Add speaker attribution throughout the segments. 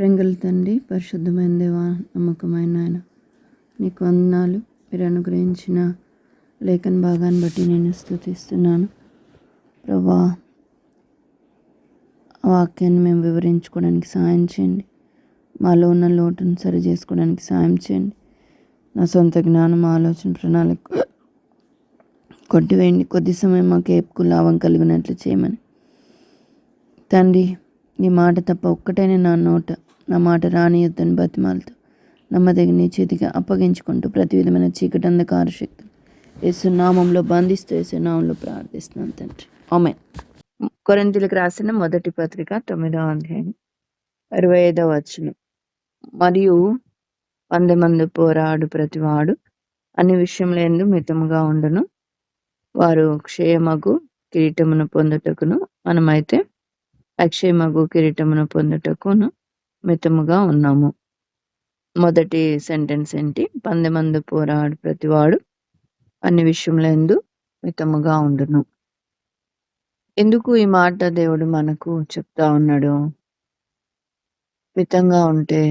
Speaker 1: ప్రింగల్ తండ్రి పరిశుద్ధమైన దేవా నమ్మకమైన ఆయన. నీకు వందనాలు. మీరు అనుగ్రహించిన లేఖన భాగాన్ని బట్టి నేను స్థుతిస్తున్నాను. ప్రభా ఆ వాక్యాన్ని మేము వివరించుకోవడానికి సాయం చేయండి. మాలో ఉన్న లోటును సరి చేసుకోవడానికి సాయం చేయండి. నా సొంత జ్ఞానం ఆలోచన ప్రణాళిక కొట్టివేయండి. కొద్ది సమయం మాకు ఏపుకు లాభం కలిగినట్లు చేయమని. తండ్రి ఈ మాట తప్ప ఒక్కటైనా నా నోట నా మాట రానియొద్దని బతిమాలతో నమ్మదగిన నీ చేతికి అప్పగించుకుంటూ ప్రతి విధమైన చీకటి అంధకార శక్తులు యేసునామంలో బంధిస్తూ యేసునామంలో ప్రార్థిస్తున్నాను తండ్రి. ఆమె కొరంతులకు రాసిన మొదటి పత్రిక తొమ్మిదవ అధ్యాయం అరవై ఐదవ వచనం. మరియు వంద మంది పోరాడు ప్రతివాడు అన్ని విషయంలో ఎందు మితముగా ఉండను. వారు క్షయమగు కిరీటమును పొందుటకును మనమైతే అక్షయమగు కిరీటమును పొందుటకును మితముగా ఉన్నాము. మొదటి సెంటెన్స్ ఏంటి? పందెమందు పోరాడు ప్రతివాడు అన్ని విషయంలో ఎందు మితముగా ఉండును. ఎందుకు ఈ మాట దేవుడు మనకు చెప్తా ఉన్నాడు? మితంగా ఉంటే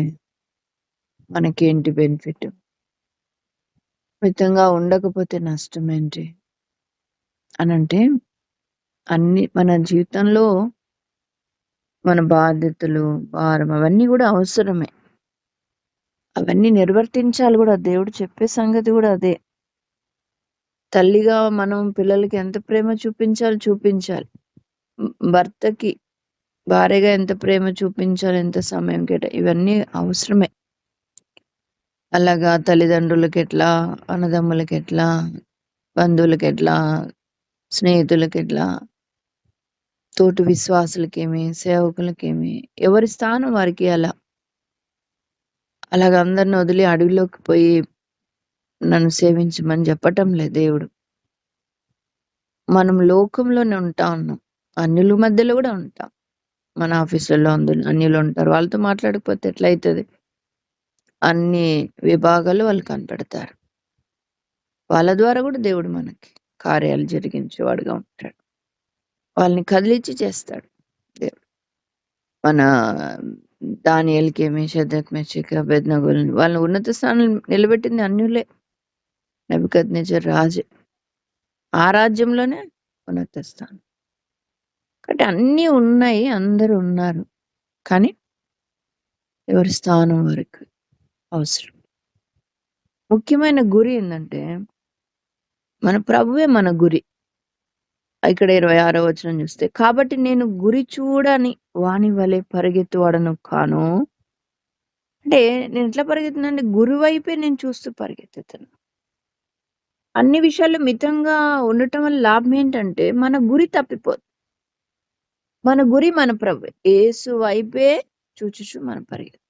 Speaker 1: మనకేంటి బెనిఫిట్ మితంగా ఉండకపోతే నష్టం ఏంటి అనంటే అన్ని మన జీవితంలో మన బాధ్యతలు భారం అవన్నీ కూడా అవసరమే. అవన్నీ నిర్వర్తించాలి కూడా. దేవుడు చెప్పే సంగతి కూడా అదే. తల్లిగా మనం పిల్లలకి ఎంత ప్రేమ చూపించాలి? చూపించాలి. భర్తకి భార్యగా ఎంత ప్రేమ చూపించాలి? ఎంత సమయం కేటా? ఇవన్నీ అవసరమే. అలాగా తల్లిదండ్రులకి ఎట్లా అన్నదమ్ములకి ఎట్లా బంధువులకి ఎట్లా స్నేహితులకి ఎట్లా తోటి విశ్వాసులకేమి సేవకులకేమి ఎవరి స్థానం వారికి అలా అలాగ అందరిని వదిలి అడవిలోకి పోయి నన్ను సేవించమని చెప్పటం లేదు దేవుడు. మనం లోకంలోనే ఉంటా ఉన్నాం అన్యుల మధ్యలో కూడా ఉంటాం. మన ఆఫీసులలో అందరు అన్యులు ఉంటారు. వాళ్ళతో మాట్లాడకపోతే ఎట్లయితుంది? అన్ని విభాగాలు వాళ్ళు కనపెడతారు. వాళ్ళ ద్వారా కూడా దేవుడు మనకి కార్యాలు జరిగించేవాడుగా ఉంటాడు. వాళ్ళని కదిలించి చేస్తాడు. దేవుడు మన దానియలకేమి శద్రక్ మెషిక బెద్నగోలని వాళ్ళని ఉన్నత స్థానం నిలబెట్టింది అన్యులే. నబికత్ రాజే. ఆ రాజ్యంలోనే ఉన్నత స్థానం. కాబట్టి అన్నీ ఉన్నాయి అందరూ ఉన్నారు. కానీ ఎవరి స్థానం వరకు అవసరం. ముఖ్యమైన గురి ఏంటంటే మన ప్రభువే మన గురి. ఇక్కడ ఇరవై ఆరో వచనం చూస్తే కాబట్టి నేను గురి చూడని వాని వలె పరిగెత్తువాడను కాను. అంటే నేను ఎట్లా పరిగెత్తునంటే గురి వైపే నేను చూస్తూ పరిగెత్తుతాను. అన్ని విషయాల్లో మితంగా ఉండటం వల్ల లాభం ఏంటంటే మన గురి తప్పిపోదు. మన గురి మన ప్రభు ఏసు వైపే చూచుచు మనం పరిగెత్తు.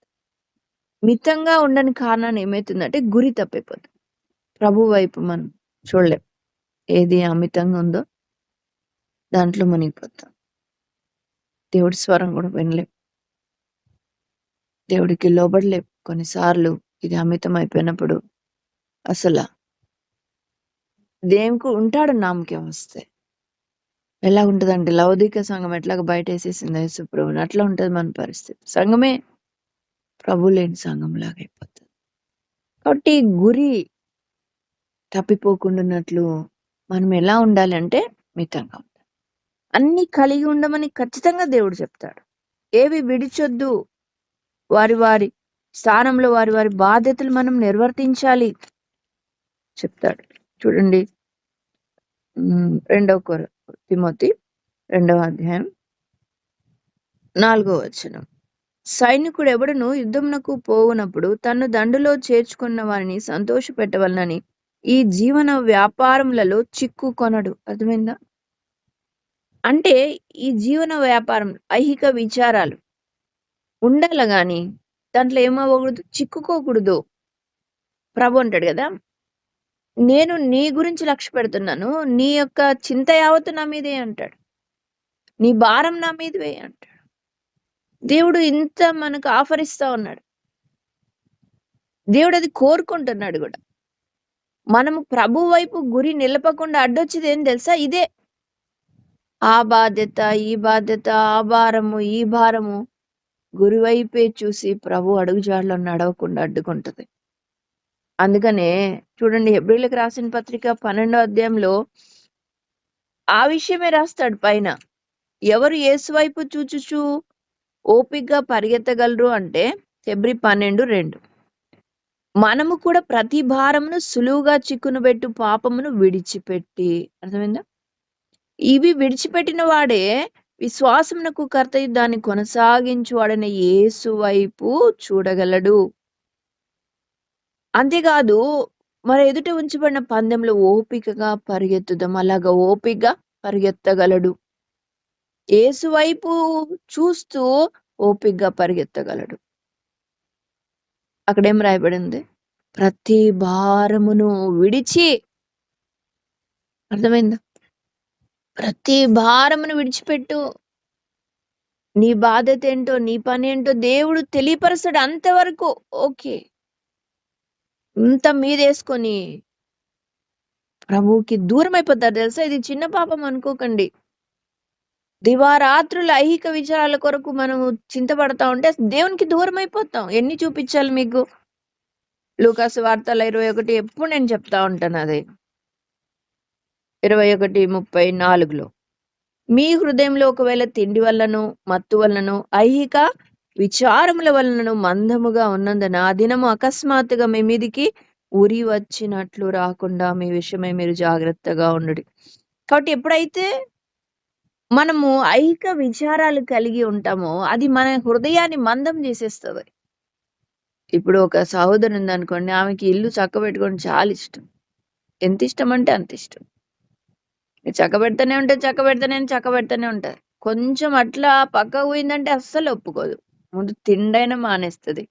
Speaker 1: మితంగా ఉండని కారణం ఏమవుతుందంటే గురి తప్పిపోతుంది. ప్రభు వైపు మనం చూడలేం. ఏది అమితంగా ఉందో దాంట్లో మునిగిపోతాం. దేవుడి స్వరం కూడా వినలేం. దేవుడికి లోబడలేం. కొన్నిసార్లు ఇది అమితం అయిపోయినప్పుడు అసలు దేవుకు ఉంటాడు నామకే వస్తే. ఎలా ఉంటుందంటే లౌదిక సంఘం ఎట్లాగ బయట వేసేసింది యేసుప్రభుని అట్లా ఉంటుంది మన పరిస్థితి. సంఘమే ప్రభు లేని సంఘం లాగా అయిపోతుంది. కాబట్టి గురి తప్పిపోకుండా మనం ఎలా ఉండాలి అంటే మితంగా అన్ని కలిగి ఉండమని ఖచ్చితంగా దేవుడు చెప్తాడు. ఏవి విడిచొద్దు. వారి వారి స్థానంలో వారి వారి బాధ్యతలు మనం నిర్వర్తించాలి చెప్తాడు. చూడండి. రెండవ కొర తిమోతి రెండవ అధ్యాయం నాలుగో వచనం. సైనికుడు ఎవడను యుద్ధమునకు పోవునప్పుడు తను దండులో చేర్చుకున్న వారిని సంతోష పెట్టవలనని ఈ జీవన వ్యాపారములలో చిక్కు కొనడు అర్థమైందా? అంటే ఈ జీవన వ్యాపారం ఐహిక విచారాలు ఉండాలి కానీ దాంట్లో ఏమవ్వకూడదు? చిక్కుకోకూడదు. ప్రభు అంటాడు కదా నేను నీ గురించి లక్ష్య పెడుతున్నాను నీ యొక్క చింత యావత్తు నా మీదే అంటాడు. నీ భారం నా మీదే అంటాడు. దేవుడు ఇంత మనకు ఆఫర్ ఇస్తా ఉన్నాడు. దేవుడు అది కోరుకుంటున్నాడు కూడా. మనము ప్రభు వైపు గురి నిలపకుండా అడ్డొచ్చేది ఏం తెలుసా? ఇదే. ఆ బాధ్యత ఈ బాధ్యత ఆ భారము ఈ భారము గురువైపే చూసి ప్రభు అడుగుజాడలో నడవకుండా అడ్డుకుంటది. అందుకనే చూడండి హెబ్రిలకు రాసిన పత్రిక పన్నెండో అధ్యాయంలో ఆ విషయమే రాస్తాడు పైన. ఎవరు ఏసువైపు వైపు చూచుచు ఓపిగ్గా పరిగెత్తగలరు అంటే ఫిబ్రి పన్నెండు రెండు. మనము కూడా ప్రతి భారమును సులువుగా చిక్కునుబెట్టు పాపమును విడిచిపెట్టి అర్థమైందా? ఇవి విడిచిపెట్టిన వాడే విశ్వాసమునకు కర్త దాన్ని కొనసాగించువాడైన యేసు వైపు చూడగలడు. అంతేకాదు మరి ఎదుట ఉంచబడిన పందెంలో ఓపికగా పరిగెత్తుదాం అలాగా ఓపికగా పరిగెత్తగలడు. యేసు వైపు చూస్తూ ఓపికగా పరిగెత్తగలడు. అక్కడేం రాయబడింది? ప్రతి భారమును విడిచి. అర్థమైందా? ప్రతి భారమును విడిచిపెట్టు. నీ బాధ్యత ఏంటో నీ పని ఏంటో దేవుడు తెలియపరచడు అంతవరకు. ఓకే. ఇంత మీదేసుకొని ప్రభువుకి దూరం అయిపోతారు తెలుసా? ఇది చిన్న పాపం అనుకోకండి. దివారాత్రుల ఐహిక విచారాల కొరకు మనము చింతపడతా ఉంటే దేవునికి దూరం అయిపోతాం ఎన్ని చూపించాలి మీకు? లూకాసు వార్తల ఇరవై ఒకటి ఎప్పుడు నేను చెప్తా ఉంటాను అది. ఇరవై ఒకటి ముప్పై నాలుగులో. మీ హృదయంలో ఒకవేళ తిండి వల్లను మత్తు వల్లనో ఐహిక విచారముల వలనను మందముగా ఉన్నందున ఆ దినము అకస్మాత్తుగా మీ మీదికి ఉరి వచ్చినట్లు రాకుండా మీ విషయమై మీరు జాగ్రత్తగా ఉండు కాబట్టి ఎప్పుడైతే మనము ఐహిక విచారాలు కలిగి ఉంటామో అది మన హృదయాన్ని మందం చేసేస్తుంది. ఇప్పుడు ఒక సహోదరు ఉందనుకోండి ఆమెకి ఇల్లు చక్కబెట్టుకొని చాలా ఇష్టం. ఎంత ఇష్టం అంటే అంత ఇష్టం. చక్క పెడతానే ఉంటే చక్క పెడతానే చక్క పెడతానే ఉంటుంది. కొంచెం అట్లా పక్క పోయిందంటే అస్సలు ఒప్పుకోదు. ముందు తిండైనా మానేస్తుంది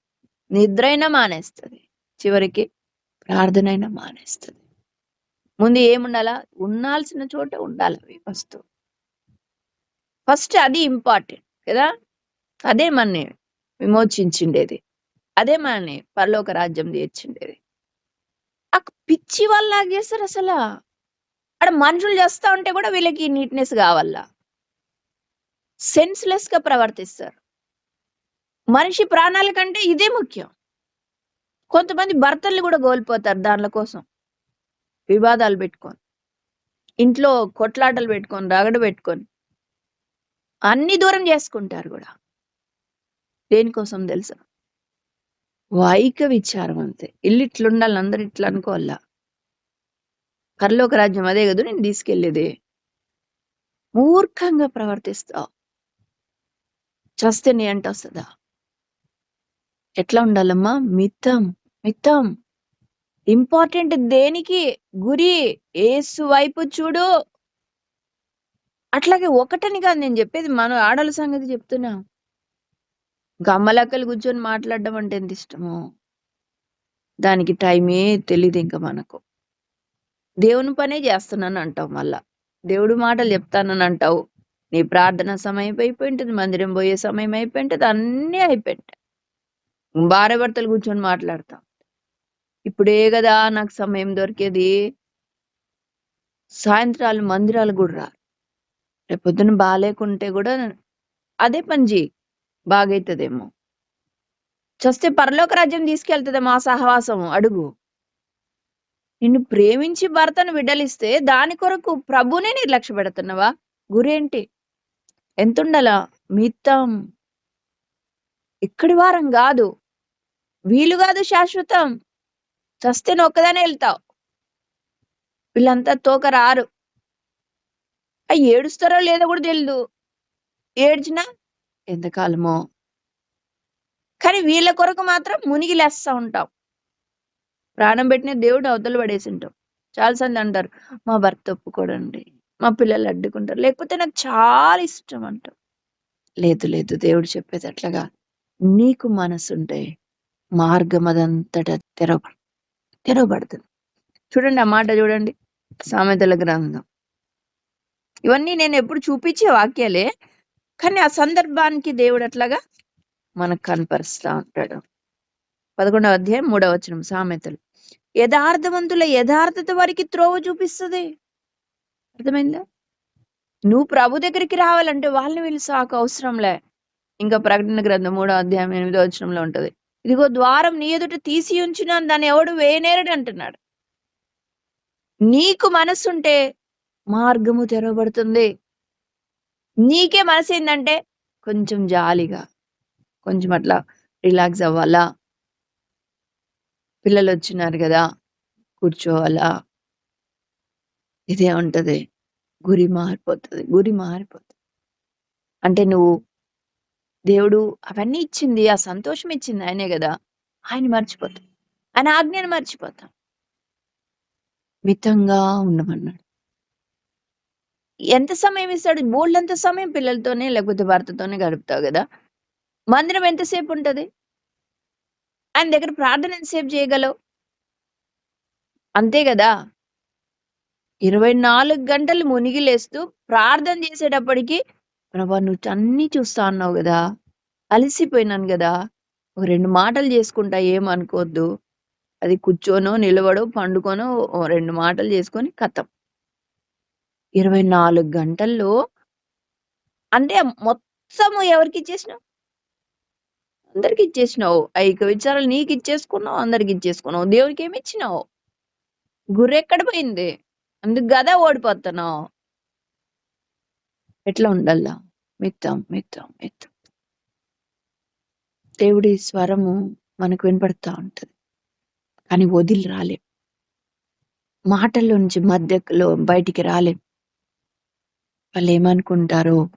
Speaker 1: నిద్ర అయినా మానేస్తుంది చివరికి ప్రార్థన అయినా మానేస్తుంది. ముందు ఏముండాలా? ఉండాల్సిన చోట ఉండాలి అవి వస్తువు. ఫస్ట్ అది ఇంపార్టెంట్ కదా? అదే మనని విమోచించిండేది. అదే మనని పరలోక రాజ్యం తీర్చిండేది. ఆ పిచ్చి వాళ్ళు లాగేస్తారు అసలు. అక్కడ మనుషులు చేస్తా ఉంటే కూడా వీళ్ళకి నీట్నెస్ కావాలా. సెన్స్లెస్గా ప్రవర్తిస్తారు. మనిషి ప్రాణాల కంటే ఇదే ముఖ్యం. కొంతమంది భర్తల్ని కూడా కోల్పోతారు దానిల కోసం. వివాదాలు పెట్టుకొని. ఇంట్లో కొట్లాటలు పెట్టుకొని రగడ పెట్టుకొని. అన్ని దూరం చేసుకుంటారు కూడా. దేనికోసం తెలుసా? వైక విచారం అంతే. ఇల్లు ఇట్లుండాలి అందరు ఇట్లా అనుకోవాలా? పరలోక రాజ్యం అదే కదా నేను తీసుకెళ్ళేది మూర్ఖంగా ప్రవర్తిస్తావు చస్తే నీ అంట వస్తుందా? ఎట్లా ఉండాలమ్మా? మిత్తం మిత్తం. ఇంపార్టెంట్ దేనికి? గురి ఏసు వైపు చూడు. అట్లాగే ఒకటని కాదు నేను చెప్పేది మనం ఆడల సంగతి చెప్తున్నా. గమ్మలక్కలు కూర్చొని మాట్లాడడం అంటే ఎంత ఇష్టమో. దానికి టైమే తెలియదు ఇంకా మనకు. దేవుని పనే చేస్తున్నాను అంటావు మళ్ళా. దేవుడు మాటలు చెప్తానని అంటావు నీ ప్రార్థన సమయం అయిపోయింటుంది మందిరం పోయే సమయం అయిపోయింటుంది అన్నీ అయిపోయింటాయి. భార్య భర్తలు కూర్చొని మాట్లాడతాం ఇప్పుడే కదా నాకు సమయం దొరికేది. సాయంత్రాలు మందిరాలు కూడా రా రేపొద్దున బాగాలేకుంటే కూడా అదే పని చేయి బాగైతుందేమో. చస్తే పరలోక రాజ్యం తీసుకెళ్తుందేమో ఆ సహవాసం అడుగు. నిన్ను ప్రేమించి భర్తను విడలిస్తే దాని కొరకు ప్రభునే నిర్లక్ష్య పెడుతున్నావా గురేంటి? ఎంతుండాలా? మిత్తం. ఇక్కడి వారం కాదు. వీలు కాదు శాశ్వతం. చస్తే ఒక్కదానే వెళ్తావు. వీళ్ళంతా తోక రారు అవి ఏడుస్తారో లేదో కూడా తెలియదు ఏడ్చినా? ఎంతకాలమో. కానీ వీళ్ళ కొరకు మాత్రం మునిగి లేస్తా ఉంటాం ప్రాణం పెట్టిన దేవుడు అవతలు పడేసి ఉంటాం చాలాసార్లు అంటారు మా భర్త ఒప్పుకోడండి మా పిల్లలు అడ్డుకుంటారు. లేకపోతే నాకు చాలా ఇష్టం అంటాం. లేదు లేదు దేవుడు చెప్పేది అట్లాగా. నీకు మనసుంటే మార్గం అదంతటా తెరవ తెరవబడుతుంది చూడండి ఆ మాట చూడండి సామెతల గ్రంథం. ఇవన్నీ నేను ఎప్పుడు చూపించే వాక్యాలే కానీ ఆ సందర్భానికి దేవుడు అట్లాగా మనకు కనపరుస్తూ ఉంటాడు. పదకొండవ అధ్యాయం మూడవ వచనం సామెతలు. యథార్థవంతుల యథార్థత వారికి త్రోవ చూపిస్తుంది. అర్థమైందా? నువ్వు ప్రభు దగ్గరికి రావాలంటే వాళ్ళని వీళ్ళు సాకు అవసరంలే. ఇంకా ప్రకటన గ్రంథం మూడో అధ్యాయం ఎనిమిదో వచనంలో ఉంటది. ఇదిగో ద్వారం నీ ఎదుట తీసి ఉంచున్నాను దాన్ని ఎవడు వేనేరడు అంటున్నాడు. నీకు మనసుంటే మార్గము తెరవబడుతుంది. నీకే మనసు ఏంటంటే కొంచెం జాలిగా కొంచెం అట్లా రిలాక్స్ అవ్వాలా? పిల్లలు వచ్చినారు కదా కూర్చోవాలా ఇదే ఉంటది. గురి మారిపోతుంది గురి మారిపోతుంది. అంటే నువ్వు దేవుడు అవన్నీ ఇచ్చింది ఆ సంతోషం ఇచ్చింది ఆయనే కదా ఆయన మర్చిపోతాం ఆయన ఆజ్ఞను మర్చిపోతాం మితంగా ఉండమన్నాడు. ఎంత సమయం ఇస్తాడు? బోల్డంత సమయం పిల్లలతోనే లేకపోతే భర్తతోనే గడుపుతావు కదా మందిరం ఎంతసేపు ఉంటది? ఆయన దగ్గర ప్రార్థన ఎంతసేపు చేయగలవు? అంతే కదా? ఇరవై నాలుగు గంటలు మునిగి లేస్తూ ప్రార్థన చేసేటప్పటికి ప్రభా నువ్వు అన్ని చూస్తా అన్నావు కదా? అలసిపోయినాను కదా? ఒక రెండు మాటలు చేసుకుంటా ఏమనుకోవద్దు. అది కూర్చోనో నిలబడో పండుకోనో రెండు మాటలు చేసుకొని కథం. ఇరవై నాలుగు గంటల్లో అంటే మొత్తము ఎవరికి ఇచ్చేసినావు? అందరికి ఇచ్చేసినావు. ఐక విచారాలు నీకు ఇచ్చేసుకున్నావు అందరికి ఇచ్చేసుకున్నావు. దేవునికి ఏమి ఇచ్చినావు? గుర్రెక్కడ పోయింది? అందుకు గదా ఓడిపోతున్నావు? ఎట్లా ఉండాలా? మిత్తం మిత్తం మిత్తం. దేవుడి స్వరము మనకు వినపడతా ఉంటది. కానీ వదిలి రాలేం. మాటల్లో నుంచి మధ్యలో బయటికి రాలేం. వాళ్ళు ఏమనుకుంటారో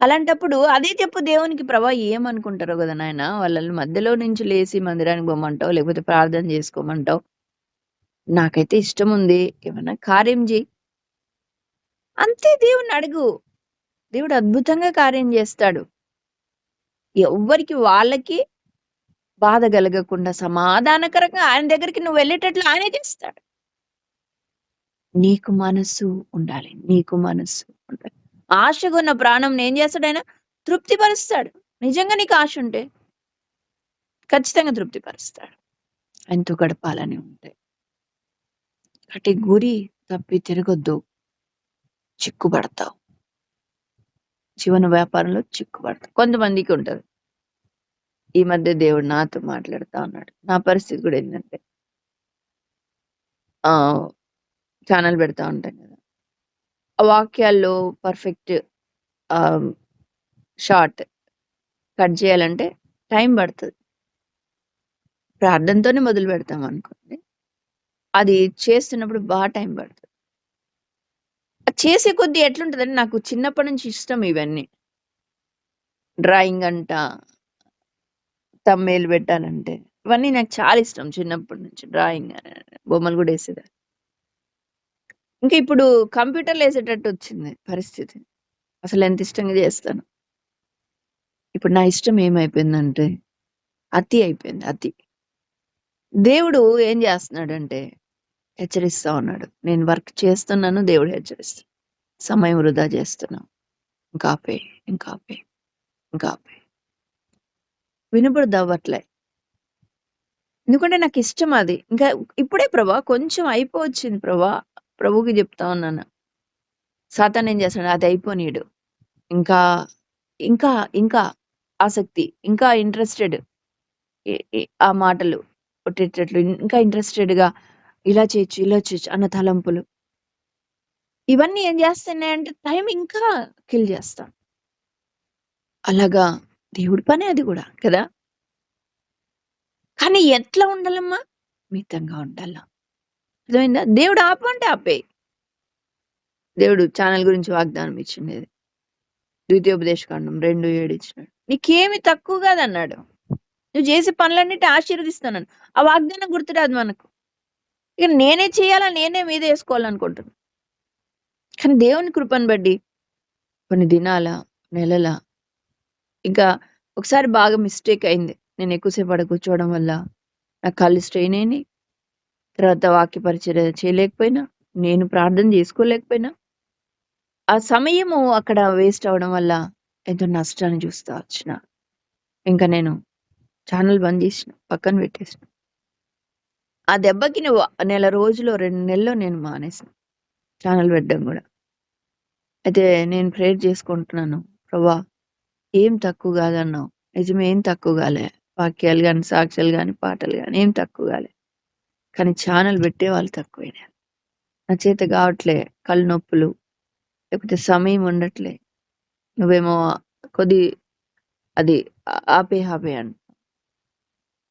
Speaker 1: అలాంటప్పుడు అదే చెప్పు దేవునికి ప్రభా ఏమనుకుంటారో కదా నాయన వాళ్ళని మధ్యలో నుంచి లేచి మందిరానికి పోమంటావు లేకపోతే ప్రార్థన చేసుకోమంటావు? నాకైతే ఇష్టం ఉంది ఏమన్నా కార్యం చేయి. అంతే దేవుని అడుగు. దేవుడు అద్భుతంగా కార్యం చేస్తాడు. ఎవ్వరికి వాళ్ళకి బాధ కలగకుండా సమాధానకరంగా ఆయన దగ్గరికి నువ్వు వెళ్ళేటట్లు ఆయనే చేస్తాడు. నీకు మనసు ఉండాలి నీకు మనసు ఉండాలి. ఆశగా ఉన్న ప్రాణం ఏం చేస్తాడు ఆయన తృప్తిపరుస్తాడు. నిజంగా నీకు ఆశ ఉంటే ఖచ్చితంగా తృప్తిపరుస్తాడు. ఆయనతో గడపాలని ఉంటాయి అటు గురి తప్పి తిరగొద్దు. చిక్కుపడతావు జీవన వ్యాపారంలో చిక్కుపడతావు కొంతమందికి ఉంటారు ఈ మధ్య దేవుడు నాతో మాట్లాడుతా ఉన్నాడు. నా పరిస్థితి కూడా ఏంటంటే ఆ ఛానల్ పెడతా ఉంటాను వాక్యాల్లో పర్ఫెక్ట్ షార్ట్ కట్ చేయాలంటే టైం పడుతుంది. ప్రార్థనతోనే మొదలు పెడతాం అనుకోండి. అది చేస్తున్నప్పుడు బాగా టైం పడుతుంది. చేసే కొద్దీ ఎట్లుంటుందని నాకు చిన్నప్పటి నుంచి ఇష్టం ఇవన్నీ. డ్రాయింగ్ అంట తమ్మేలు పెట్టాలంటే. ఇవన్నీ నాకు చాలా ఇష్టం చిన్నప్పటి నుంచి డ్రాయింగ్ బొమ్మలు కూడా వేసేదాన్ని. ఇంకా ఇప్పుడు కంప్యూటర్లు వేసేటట్టు వచ్చింది పరిస్థితి. అసలు ఎంత ఇష్టంగా చేస్తాను. ఇప్పుడు నా ఇష్టం ఏమైపోయిందంటే అతి అయిపోయింది అతి. దేవుడు ఏం చేస్తున్నాడంటే హెచ్చరిస్తా ఉన్నాడు. నేను వర్క్ చేస్తున్నాను దేవుడు హెచ్చరిస్తాను సమయం వృధా చేస్తున్నాం ఇంకా ఆపే ఇంకా ఆపే ఇంకా ఆపే. వినపడదు ఎందుకంటే నాకు ఇష్టం అది. ఇంకా ఇప్పుడే ప్రభా కొంచెం అయిపోవచ్చింది ప్రభా. ప్రభుకి చెప్తా ఉన్నాను. సాతాన్ ఏం చేస్తాడు? అది అయిపోనీడు. ఇంకా ఇంకా ఇంకా ఆసక్తి ఇంకా ఇంట్రెస్టెడ్ ఆ మాటలు కొట్టేటట్లు ఇంకా ఇంట్రెస్టెడ్గా ఇలా చేయొచ్చు ఇలా చేయొచ్చు అన్న తలంపులు. ఇవన్నీ ఏం చేస్తున్నాయంటే టైం ఇంకా కిల్ చేస్తాం. అలాగా దేవుడి పనే అది కూడా కదా? కానీ ఎట్లా ఉండాలమ్మా? మితంగా ఉండాలా? అర్థమైందా? దేవుడు ఆపంటే ఆపే. దేవుడు ఛానల్ గురించి వాగ్దానం ఇచ్చిండేది. ద్వితీయోపదేశకాండం రెండు ఏడు ఇచ్చినాడు నీకేమి తక్కువ కాదన్నాడు. నువ్వు చేసే పనులన్నిటి ఆశీర్వదిస్తాను ఆ వాగ్దానం గుర్తురాదు మనకు. ఇక నేనే చేయాలా? నేనే మీద వేసుకోవాలనుకుంటున్నాను కానీ దేవుని కృపను బట్టి కొన్ని దినాల నెలల ఇంకా ఒకసారి బాగా మిస్టేక్ అయింది. నేను ఎక్కువసేపు అక్కడ కూర్చోవడం వల్ల నా కళ్ళు స్ట్రెయిన్ అయినాయి. తర్వాత వాక్య పరిచయం చేయలేకపోయినా నేను ప్రార్థన చేసుకోలేకపోయినా ఆ సమయము అక్కడ వేస్ట్ అవడం వల్ల ఎంతో నష్టాన్ని చూస్తా వచ్చిన. ఇంకా నేను ఛానల్ బంద్ చేసిన పక్కన పెట్టేసిన. ఆ దెబ్బకి నువ్వు నెల రోజులు రెండు నెలలో నేను మానేసిన ఛానల్ పెట్టడం కూడా. అయితే నేను ప్రేర్ చేసుకుంటున్నాను. ప్రభా ఏం తక్కువ కాదన్నావు? నిజమే ఏం తక్కువ కాలే? వాక్యాలు కానీ సాక్ష్యాలు కానీ పాటలు కానీ ఏం తక్కువ కాలే? కానీ ఛానల్ పెట్టే వాళ్ళు తక్కువైనారు. నా చేత కావట్లే కళ్ళు నొప్పులు లేకపోతే సమయం ఉండట్లే. నువ్వేమో కొద్ది అది ఆపే ఆపే అంట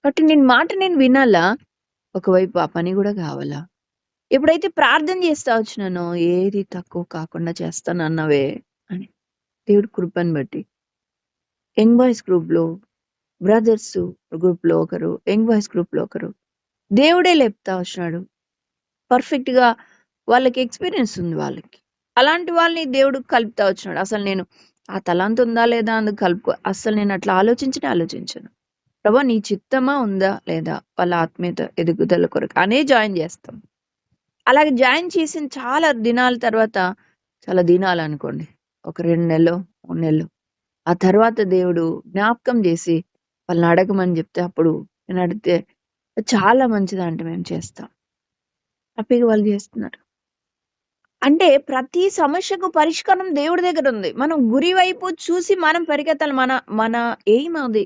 Speaker 1: కాబట్టి నేను మాట నేను వినాలా? ఒకవైపు ఆ పని కూడా కావాలా? ఎప్పుడైతే ప్రార్థన చేస్తా వచ్చినానో ఏది తక్కువ కాకుండా చేస్తాను అన్నవే అని. దేవుడు కృపను బట్టి. యంగ్ బాయ్స్ గ్రూప్లో బ్రదర్స్ గ్రూప్లో ఒకరు యంగ్ బాయ్స్ గ్రూప్లో ఒకరు. దేవుడే లేపుతా వచ్చినాడు పర్ఫెక్ట్గా వాళ్ళకి ఎక్స్పీరియన్స్ ఉంది వాళ్ళకి. అలాంటి వాళ్ళని దేవుడు కలుపుతా వచ్చినాడు అసలు నేను ఆ తలాంత ఉందా లేదా అందుకు కలుపుకో అసలు నేను అట్లా ఆలోచించిన ఆలోచించను. ప్రభా నీ చిత్తమా ఉందా లేదా వాళ్ళ ఆత్మీయత ఎదుగుదల కొరకు? అనే జాయిన్ చేస్తాం. అలాగే జాయిన్ చేసిన చాలా దినాల తర్వాత చాలా దినాలు అనుకోండి. ఒక రెండు నెలలు మూడు నెలలు. ఆ తర్వాత దేవుడు జ్ఞాపకం చేసి వాళ్ళని అడగమని చెప్తే అప్పుడు నేను అడిగితే చాలా మంచిదంటే మేము చేస్తాం. హ్యాపీగా వాళ్ళు చేస్తున్నారు. అంటే ప్రతి సమస్యకు పరిష్కారం దేవుడి దగ్గర ఉంది. మనం గురి వైపు చూసి మనం పరిగెత్తాలి. మన మన ఎయిమ్ అది.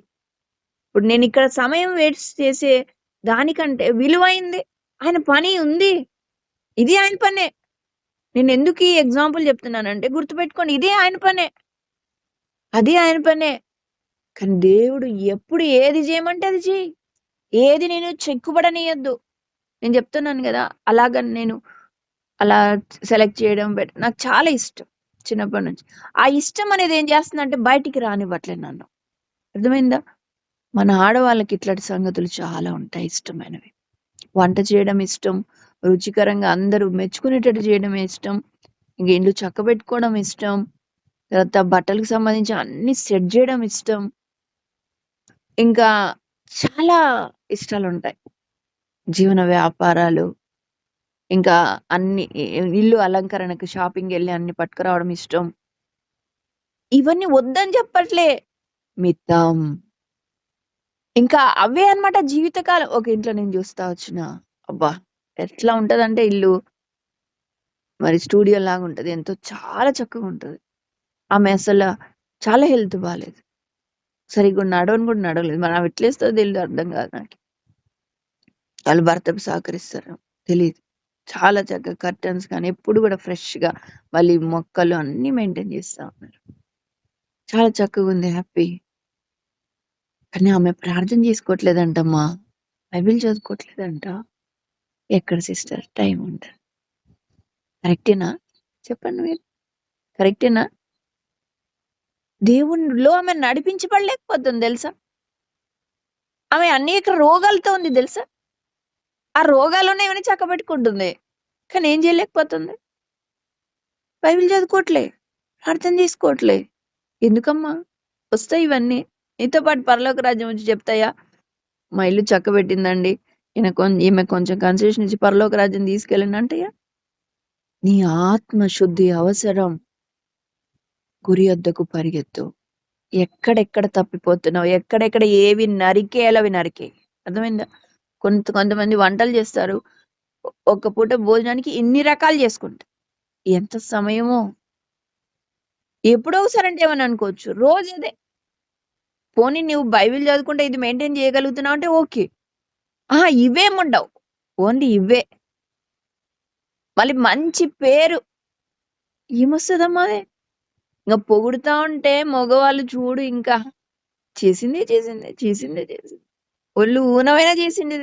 Speaker 1: ఇప్పుడు నేను ఇక్కడ సమయం వేస్ట్ చేసే దానికంటే విలువైంది. ఆయన పని ఉంది. ఇది ఆయన పనే. నేను ఎందుకు ఈ ఎగ్జాంపుల్ చెప్తున్నానంటే గుర్తుపెట్టుకోండి. ఇదే ఆయన పనే. అది ఆయన పనే. కానీ దేవుడు ఎప్పుడు ఏది చేయమంటే అది చేయి. ఏది నేను చెక్కుబడనీయద్దు. నేను చెప్తున్నాను కదా అలాగని నేను అలా సెలెక్ట్ చేయడం బెటర్ నాకు చాలా ఇష్టం చిన్నప్పటి నుంచి. ఆ ఇష్టం అనేది ఏం చేస్తుందంటే బయటికి రానివ్వట్లేదు నన్ను. అర్థమైందా? మన ఆడవాళ్ళకి ఇట్లాంటి సంగతులు చాలా ఉంటాయి ఇష్టమైనవి. వంట చేయడం ఇష్టం రుచికరంగా అందరూ మెచ్చుకునేటట్టు చేయడం ఇష్టం ఇంక ఇండ్లు చక్కబెట్టుకోవడం ఇష్టం తర్వాత బట్టలకు సంబంధించి అన్ని సెట్ చేయడం ఇష్టం. ఇంకా చాలా ఇష్టాలు ఉంటాయి జీవన వ్యాపారాలు ఇంకా అన్ని ఇల్లు అలంకరణకు షాపింగ్ వెళ్ళి అన్ని పట్టుకురావడం ఇష్టం. ఇవన్నీ వద్దని చెప్పట్లే. మిత్తం. ఇంకా అవే అనమాట జీవితకాలం. ఒక ఇంట్లో నేను చూస్తా వచ్చిన. అబ్బా! ఎట్లా ఉంటదంటే ఇల్లు. మరి స్టూడియో లాగా ఉంటుంది ఎంతో చాలా చక్కగా ఉంటుంది ఆమె అసలు చాలా హెల్త్ బాగాలేదు సరిగ్గా నడవని కూడా నడవలేదు. మనం ఆమె ఎట్లేస్తుందో తెలియదు అర్థం కాదు నాకు. వాళ్ళు భర్తకు సహకరిస్తారు తెలియదు చాలా చక్కగా కర్టన్స్ కానీ ఎప్పుడు కూడా ఫ్రెష్గా మళ్ళీ మొక్కలు అన్ని మెయింటైన్ చేస్తా ఉన్నారు. చాలా చక్కగా ఉంది హ్యాపీ కానీ ఆమె ప్రార్థన చేసుకోవట్లేదంటమ్మా. బైబిల్ చదువుకోవట్లేదంట. ఎక్కడ సిస్టర్? టైం ఉంటుంది. కరెక్టేనా? చెప్పండి మీరు. కరెక్టేనా? దేవునిలో ఆమె నడిపించబడలేకపోతుంది తెలుసా? ఆమె అనేక రోగాలతో ఉంది తెలుసా? ఆ రోగాలను ఏమైనా చక్కబెట్టుకుంటుంది. కానీ ఏం చేయలేకపోతుంది? బైబిల్ చదువుకోవట్లే ప్రార్థన చేసుకోవట్లే ఎందుకమ్మా? వస్తాయి ఇవన్నీ. నీతో పాటు పరలోక రాజ్యం వచ్చి చెప్తాయా? మా ఇల్లు చక్కబెట్టిందండి. ఈయన కొంచెం ఈమె కొంచెం కన్సెషన్ ఇచ్చి పరలోక రాజ్యం తీసుకెళ్ళండి అంటయ్యా. నీ ఆత్మ శుద్ధి అవసరం. గురి వద్దకు పరిగెత్తు. ఎక్కడెక్కడ తప్పిపోతున్నావు? ఎక్కడెక్కడ ఏవి నరికేయాలవి నరికే? అర్థమైందా? కొంత కొంతమంది వంటలు చేస్తారు. ఒక పూట భోజనానికి ఇన్ని రకాలు చేసుకుంటారు ఎంత సమయమో? ఎప్పుడో ఒకసారి అంటే ఏమని అనుకోవచ్చు? రోజు అదే. పోనీ నువ్వు బైబిల్ చదువుకుంటే ఇది మెయింటైన్ చేయగలుగుతున్నావు అంటే ఓకే. ఆహా ఉండవు ఓన్లీ ఇవే. మళ్ళీ మంచి పేరు. ఏమొస్తుందమ్మా అదే? ఇంకా పొగుడుతా ఉంటే మగవాళ్ళు చూడు ఇంకా చేసిందే చేసిందే చేసిందే చేసింది. ఒళ్ళు ఊనమైనా చేసింది.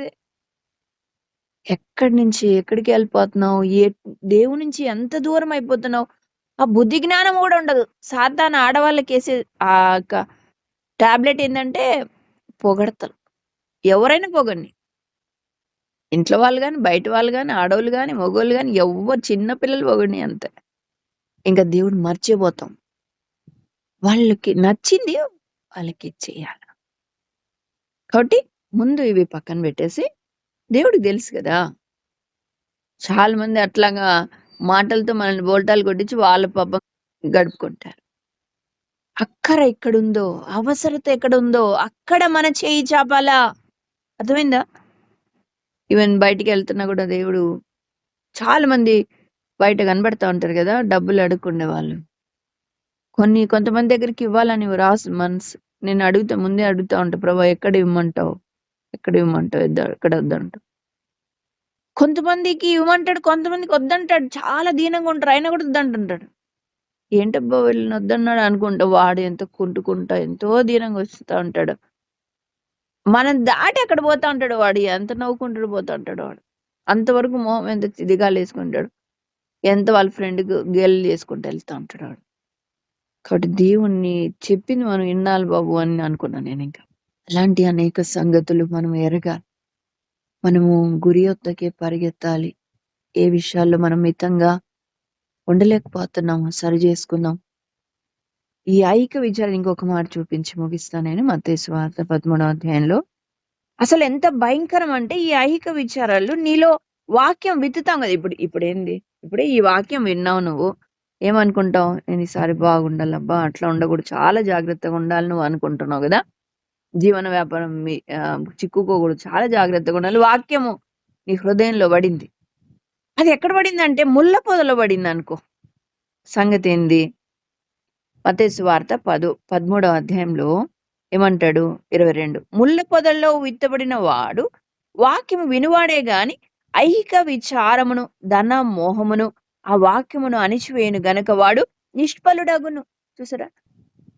Speaker 1: ఎక్కడి నుంచి ఎక్కడికి వెళ్ళిపోతున్నావు? ఏ దేవుడి నుంచి ఎంత దూరం అయిపోతున్నావు? ఆ బుద్ధి జ్ఞానం కూడా ఉండదు. సాధారణ ఆడవాళ్ళకి వేసే ఆ టాబ్లెట్ ఏంటంటే పొగడతలు. ఎవరైనా పొగండి ఇంట్లో వాళ్ళు కానీ బయట వాళ్ళు కానీ ఆడవాళ్ళు కానీ మగవాళ్ళు కానీ ఎవరు చిన్న పిల్లలు పొగండి అంతే. ఇంకా దేవుడు మర్చిపోతాం. వాళ్ళకి నచ్చింది వాళ్ళకి ఇచ్చేయాలి. కాబట్టి ముందు ఇవి పక్కన పెట్టేసి దేవుడికి తెలుసు కదా. చాలా మంది అట్లాగా మాటలతో మనల్ని బోల్టాలు కొట్టించి వాళ్ళ పాపం గడుపుకుంటారు. అక్కర ఎక్కడుందో అవసరత ఎక్కడుందో అక్కడ మన చేయి చాపాలా? అర్థమైందా? ఈవెన్ బయటికి వెళ్తున్నా కూడా దేవుడు చాలా మంది బయట కనబడతా ఉంటారు కదా డబ్బులు అడుక్కుండే వాళ్ళు కొన్ని కొంతమంది దగ్గరికి ఇవ్వాలని రాసు మనసు నేను అడుగుతా ముందే అడుగుతా ఉంటా ప్రభా ఎక్కడ ఇవ్వమంటావు? ఎక్కడ ఇవ్వమంటావు? ఎక్కడ వద్దంటావు కొంతమందికి ఇవ్వమంటాడు కొంతమందికి వద్దంటాడు. చాలా దీనంగా ఉంటారు. అయినా కూడా వద్దంటుంటాడు. ఏంటబ్బా వెళ్ళిన వద్దన్నాడు అనుకుంటా వాడు ఎంత కుంటుకుంటా ఎంతో దీనంగా వస్తూ ఉంటాడు. మనం దాటి అక్కడ పోతా ఉంటాడు వాడు. ఎంత నవ్వుకుంటాడు పోతా ఉంటాడు వాడు. అంతవరకు మొహం ఎంత దిగాలు వేసుకుంటాడు. ఎంత వాళ్ళ ఫ్రెండ్ గేలు చేసుకుంటూ వెళ్తా ఉంటాడు వాడు. కాబట్టి దేవుణ్ణి చెప్పింది మనం వినాలి బాబు అని అనుకున్నాను నేను ఇంకా. అలాంటి అనేక సంగతులు మనం ఎరగాలి. మనము గురి వద్దకే పరిగెత్తాలి. ఏ విషయాల్లో మనం మితంగా ఉండలేకపోతున్నాము సరి చేసుకుందాం. ఈ ఐక విజయాలు ఇంకొక మాట చూపించి ముగిస్తానని నేను. మత్తేసు వార్త పదమూడవ అధ్యాయంలో. అసలు ఎంత భయంకరం అంటే ఈ ఐహిక విచారాలు నీలో వాక్యం విత్తుతాం కదా. ఇప్పుడు ఇప్పుడు ఏంది ఇప్పుడే ఈ వాక్యం విన్నావు నువ్వు. ఏమనుకుంటావు? నేను ఈసారి బాగుండాలబ్బా అట్లా ఉండకూడదు. చాలా జాగ్రత్తగా ఉండాలి నువ్వు అనుకుంటున్నావు కదా? జీవన వ్యాపారం చిక్కుకోకూడదు. చాలా జాగ్రత్తగా ఉండాలి. వాక్యము నీ హృదయంలో పడింది. అది ఎక్కడ పడింది అంటే ముళ్ళ పొదలో పడింది అనుకో. సంగతి ఏంది? మతేసు వార్త పదు పదమూడవ అధ్యాయంలో ఏమంటాడు? ఇరవై రెండు. ముళ్ళ పొదల్లో విత్తబడిన వాడు వాక్యము వినువాడే గాని ఐహిక విచారమును ధన మోహమును ఆ వాక్యమును అణిచివేయును గనక వాడు నిష్ఫలుడగును. చూసారా?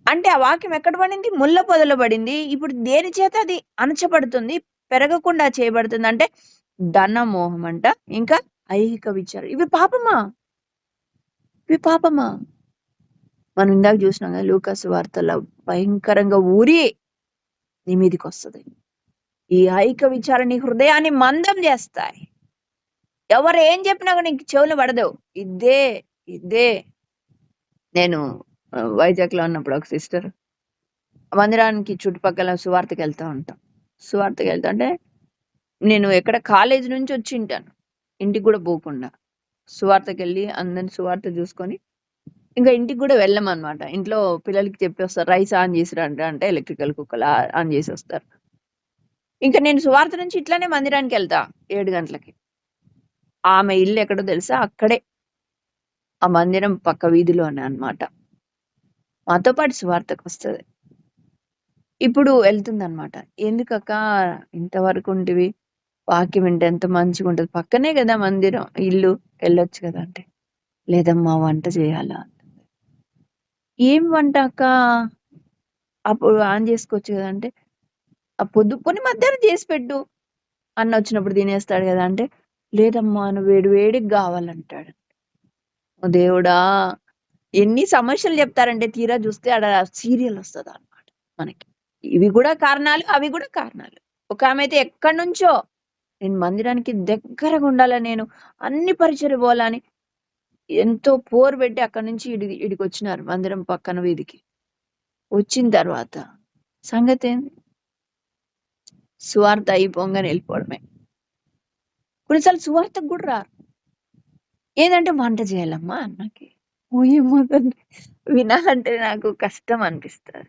Speaker 1: అంటే ఆ వాక్యం ఎక్కడ పడింది? ముళ్ళ పొదలు పడింది. ఇప్పుడు దేని చేత అది అణచబడుతుంది? పెరగకుండా చేయబడుతుంది. అంటే ధనమోహం అంట ఇంకా ఐహిక విచారం. ఇవి పాపమా? ఇవి పాపమా? మనం ఇందాక చూసినాం కదా లూకాసు వార్తల్లో భయంకరంగా ఊరి నీ మీదకి వస్తుంది. ఈ ఐక విచారణ నీ హృదయాన్ని మందం చేస్తాయి. ఎవరు ఏం చెప్పినా కూడా నీకు చెవులు పడదు. ఇదే ఇదే. నేను వైజాగ్లో ఉన్నప్పుడు ఒక సిస్టర్ మందిరానికి చుట్టుపక్కల సువార్తకి వెళ్తా ఉంటాం. సువార్తకి వెళ్తా అంటే నేను ఎక్కడ కాలేజ్ నుంచి వచ్చి ఉంటాను. ఇంటికి కూడా పోకుండా. సువార్తకి వెళ్ళి అందరిని సువార్త చూసుకొని ఇంకా ఇంటికి కూడా వెళ్ళమన్నమాట ఇంట్లో పిల్లలకి చెప్పి వస్తారు రైస్ ఆన్ చేసి అంటే ఎలక్ట్రికల్ కుక్కలు ఆన్ చేసి వస్తారు. ఇంకా నేను సువార్త నుంచి ఇట్లానే మందిరానికి వెళ్తా ఏడు గంటలకి. ఆమె ఇల్లు ఎక్కడో తెలుసా? అక్కడే. ఆ మందిరం పక్క వీధిలోనే అనమాట మాతో పాటు సువార్తకు వస్తుంది. ఇప్పుడు వెళ్తుందనమాట ఎందుకక్క ఇంతవరకు ఉంటివి? వాక్యం వింటే ఎంత మంచిగా ఉంటుంది పక్కనే కదా మందిరం. ఇల్లు వెళ్ళొచ్చు కదా అంటే. లేదమ్మా వంట చేయాలా? ఏం వంట అక్క? అప్పుడు ఆన్ చేసుకోవచ్చు కదా అంటే. ఆ పొద్దు కొన్ని మధ్యాహ్నం చేసి పెట్టు. అన్న వచ్చినప్పుడు తినేస్తాడు కదా అంటే. లేదమ్మా నువ్వు వేడి వేడికి కావాలంటాడు. దేవుడా ఎన్ని సమస్యలు చెప్తారంటే తీరా చూస్తే ఆడ సీరియల్ వస్తుంది అనమాట మనకి. ఇవి కూడా కారణాలు అవి కూడా కారణాలు. ఒక ఆమె అయితే ఎక్కడి నుంచో నేను మందిరానికి దగ్గరగా ఉండాల నేను అన్ని పరిచయం పోవాలని ఎంతో పోరు పెట్టి అక్కడి నుంచి ఇడి ఇడికి వచ్చినారు మందిరం పక్కన వీధికి. వచ్చిన తర్వాత సంగతి ఏంది సువార్త అయిపోగానే వెళ్ళిపోవడమే. కొన్నిసార్లు సువార్తకు కూడా రారు. ఏదంటే వంట చేయాలమ్మా అన్నకి. ఓయేమో వినాలంటే నాకు కష్టం అనిపిస్తుంది.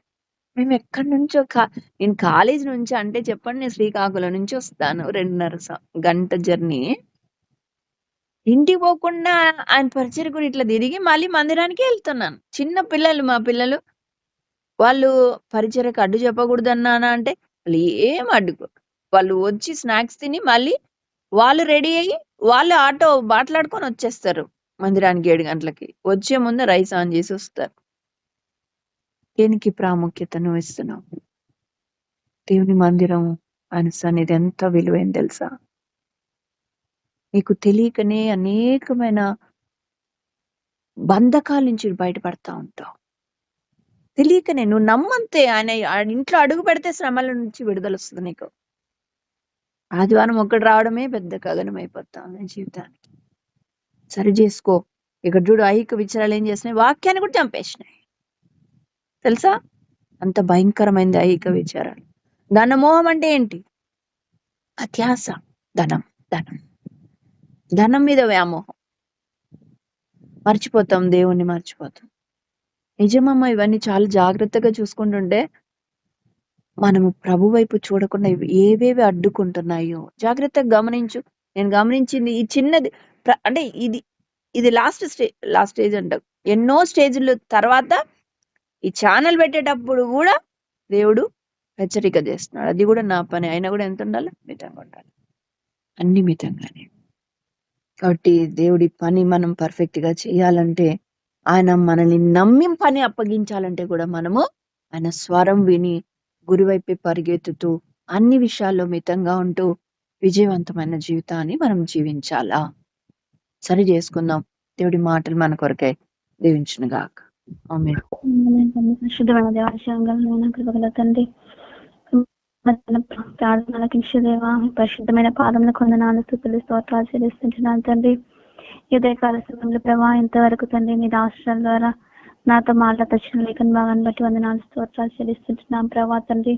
Speaker 1: మేము ఎక్కడి నుంచో కా నేను కాలేజ్ నుంచి అంటే చెప్పండి నేను శ్రీకాకుళం నుంచి వస్తాను రెండున్నర గంట జర్నీ. ఇంటికి పోకుండా ఆయన పరిచయం కూడా ఇట్లా తిరిగి మళ్ళీ మందిరానికి వెళ్తున్నాను. చిన్న పిల్లలు మా పిల్లలు. వాళ్ళు పరిచయకు అడ్డు చెప్పకూడదన్నానా అంటే వాళ్ళు ఏం అడ్డుకో వాళ్ళు వచ్చి స్నాక్స్ తిని మళ్ళీ వాళ్ళు రెడీ అయ్యి వాళ్ళు ఆటో మాట్లాడుకొని వచ్చేస్తారు. మందిరానికి ఏడు గంటలకి. వచ్చే ముందు రైస్ ఆన్ చేసి వస్తారు. దేనికి ప్రాముఖ్యతను ఇస్తున్నావు? దేవుని మందిరం ఆయన సన్నిధి ఎంత విలువైంది తెలుసా? నీకు తెలియకనే అనేకమైన బంధకాల నుంచి బయటపడతా ఉంటావు. తెలియకనే నువ్వు నమ్మంతే ఆయన ఇంట్లో అడుగు పెడితే శ్రమల నుంచి విడుదల వస్తుంది నీకు. ఆదివారం ఒక్కడు రావడమే పెద్ద గగనం అయిపోతాం జీవితానికి. సరి చేసుకో. ఇక్కడ చూడు ఐహిక విచారాలు ఏం చేసినాయి వాక్యాన్ని కూడా చంపేసినాయి. తెలుసా? అంత భయంకరమైంది ఐహిక విచారాలు. ధనమోహం అంటే ఏంటి? అత్యాస ధనం ధనం. ధనం మీద వ్యామోహం. మర్చిపోతాం దేవుణ్ణి మర్చిపోతాం. నిజమమ్మ ఇవన్నీ చాలా జాగ్రత్తగా చూసుకుంటుంటే మనము ప్రభు వైపు చూడకుండా ఏవేవి అడ్డుకుంటున్నాయో జాగ్రత్తగా గమనించు. నేను గమనించింది ఈ చిన్నది అంటే ఇది ఇది లాస్ట్ స్టేజ్ లాస్ట్ స్టేజ్ అంట. ఎన్నో స్టేజ్ల తర్వాత ఈ ఛానల్ పెట్టేటప్పుడు కూడా దేవుడు హెచ్చరిక చేస్తున్నాడు. అది కూడా నా పని. అయినా కూడా ఎంత ఉండాలి? మితంగా ఉండాలి. అన్ని మితంగానే. కాబట్టి దేవుడి పని మనం పర్ఫెక్ట్గా చేయాలంటే ఆయన మనల్ని నమ్మి పని అప్పగించాలంటే కూడా మనము ఆయన స్వరం విని గురువైపే పరిగెత్తుతూ అన్ని విషయాల్లో మితంగా ఉంటూ విజయవంతమైన జీవితాన్ని మనం జీవించాలా? సరి చేసుకుందాం. దేవుడి మాటలు మన కొరకే దీవించును గాక
Speaker 2: పరిశుద్ధమైన దేవాశంగా కృపగల తండ్రి ప్రార్థనలకు పరిశుద్ధమైన పాదముల కొందనాలు స్థుతులు స్తోత్రాలు చెల్లిస్తున్నాను తండ్రి. ఉదయకాల సమయంలో ప్రభా ఇంతవరకు తండ్రి మీ రాష్ట్రాల ద్వారా నాతో మాట్లాడొచ్చిన లేఖన భాగాన్ని బట్టి వందనాలు స్తోత్రాలు చెల్లిస్తుంటున్నాం. ప్రభా తండ్రి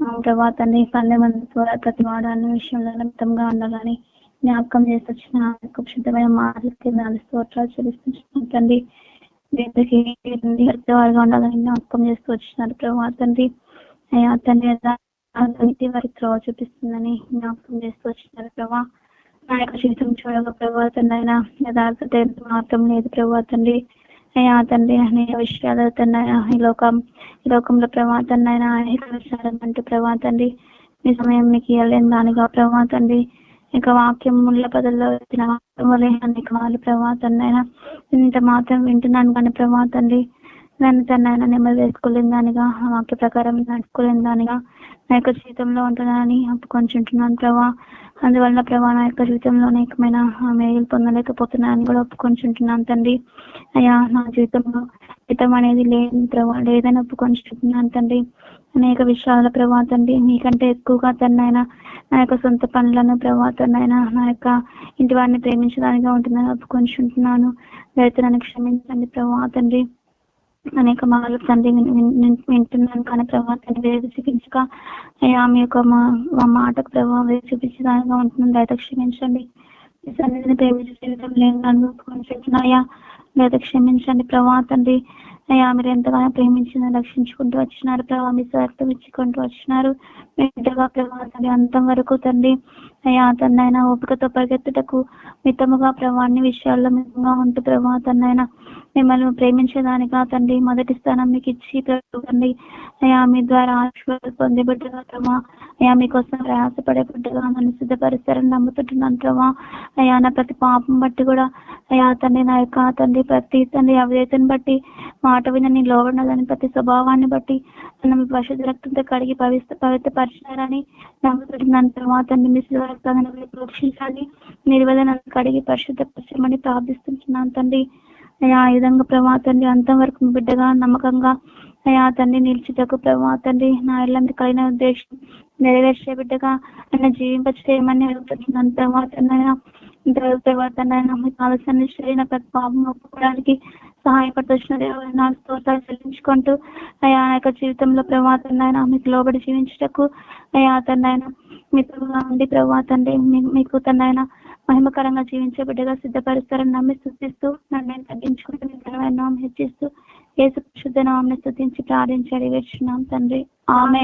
Speaker 2: ఆ ప్రభా తండ్రి పల్లె మంది ద్వారా ప్రతి వాడు అన్న విషయంలో మితంగా ఉండాలని జ్ఞాపకం చేసి వచ్చిన శుద్ధమైన మాటలకి నాలుగు స్తోత్రాలు చెల్లిస్తుంటున్నాం తండ్రి. దేవుడికి వారిగా ఉండాలని జ్ఞాపకం చేస్తూ వచ్చినారు ప్రభా తండ్రి. అయ్యా తండ్రి నీతి వారికి త్రోవ చూపిస్తుందని జ్ఞాపకం చేస్తూ వచ్చినారు ప్రభా. నా యొక్క జీవితం చూడగా ప్రభా తండ్రి ఆయన యథార్థత మాత్రం లేదు ప్రభా తండ్రి. అయ్యా తండ్రి అనేక విషయాలు తండ్రి ఈ లోకం ఈ లోకంలో ప్రభా అనేక విషయాలు అంటూ ప్రభాతండి మీ సమయం మీకు ఇవ్వలేని దానిగా ప్రభాతండి ఇక వాక్యం ముళ్ళ పదల్లో వచ్చిన వాక్యం అనేక వాళ్ళు ప్రభా ఇంత మాత్రం వింటున్నాను కానీ ప్రభాతండి నన్ను తన నెమ్మది వేసుకోలేని దానిగా ఆ వాక్య ప్రకారం నడుచుకోలేని దానిగా నా యొక్క జీవితంలో ఉంటున్నానని ఒప్పుకొంచుంటున్నాను ప్రభా. అందువల్ల ప్రభా నా యొక్క జీవితంలో అనేకమైన మేలు పొందలేకపోతున్నానని కూడా ఒప్పుకొంచుంటున్నాను తండ్రి. అయ్యా నా జీవితంలో జీతం అనేది లేదు ప్రభా లేదని ఒప్పుకొంచుంటున్నాను తండ్రి. అనేక విషయాల ప్రభా తండ్రి మీకంటే ఎక్కువగా తన్నైనా నా యొక్క సొంత పనులను ప్రభా తన్నైనా నా యొక్క ఇంటి వారిని ప్రేమించడానిగా ఉంటుందని ఒప్పుకొంచుంటున్నాను దయతో నన్ను క్షమించండి ప్రభా తండ్రి. అనేక మార్లు తండ్రి వింటున్నాను. కానీ ప్రభావ తండ్రి వేరు చూపించక అయ్యా మీ యొక్క మా మాటకు ప్రభావం వేరు చూపించడానికి ఉంటున్నాను. దయతో క్షమించండి. మీ సన్నిధిని ప్రేమించే జీవితం లేని నన్ను లేదా క్షమించండి ప్రభా తండ్రి. అయ్యా మీరు ఎంతగానో ప్రేమించిన రక్షించుకుంటూ వచ్చినారు ప్రభా మీ స్వార్థం ఇచ్చుకుంటూ వచ్చినారు. బిడ్డగా ప్రభా తండ్రి అంతం వరకు తండ్రి. అయ్యా తన్నైనా ఓపికతో పరిగెత్తుటకు మితముగా ప్రభా అన్ని విషయాల్లో మితంగా ఉంటూ ప్రభా తన్నైనా మిమ్మల్ని ప్రేమించేదానిగా తండ్రి మొదటి స్థానం మీకు ఇచ్చి ప్రభు తండ్రి. అయ్యా మీ ద్వారా ఆశీర్వాదం పొంది బిడ్డగా ప్రభా. అయ్యా మీకోసం ప్రయాసపడే బిడ్డగా నన్ను సిద్ధపరుస్తారని నమ్ముతుంటున్నాను ప్రభా. అయ్యా నా ప్రతి పాపం బట్టి కూడా అయ్యా తండ్రి నా యొక్క తండ్రి ప్రతి తండ్రి అవిధేతను బట్టి మాట విన నీ ప్రతి స్వభావాన్ని బట్టి నన్ను పరిశుద్ధ రక్తంతో కడిగి పవిత్ర పవిత్రపరిచినారని నమ్ముతుంటున్నాను ప్రభా. తండ్రి మీ శివ ప్రోక్షించాలి. నిర్వేదన కడిగి పరిశుద్ధపరచమని ప్రార్థిస్తున్నాను తండ్రి. అయ్యా ఈ విధంగా ప్రభా తండ్రి అంతవరకు బిడ్డగా నమ్మకంగా అయ్యా తండ్రి నిలిచిటకు ప్రభా తండ్రి నా ఇళ్ళంత కలిగిన ఉద్దేశం నెరవేర్చే బిడ్డగా ఆయన జీవింప చేయమని అడుగుతున్నాను ప్రభా తండ్రి ఇంతవరకు ప్రభా మీకు ఆలోచన శరీర ప్రతి పాపం ఒప్పుకోవడానికి సహాయపడుతున్న దేవుని నా స్తోత్రాలు చెల్లించుకుంటూ అయ్యా నా యొక్క జీవితంలో ప్రభా మీకు లోబడి జీవించటకు అయ్యా తండ్రి ఆయన మీతో ఉండి ప్రభా తండ్రి మీకు తండ్రి మహిమకరంగా జీవించే బిడ్డగా సిద్ధపరుస్తారని నమ్మి స్థుతిస్తూ నన్ను నేను తగ్గించుకుంటూ మీ ఘనమైన హెచ్చిస్తూ యేసు శుద్ధ నామని స్థుతించి ప్రార్థించి అడిగేస్తున్నాం తండ్రి. ఆమె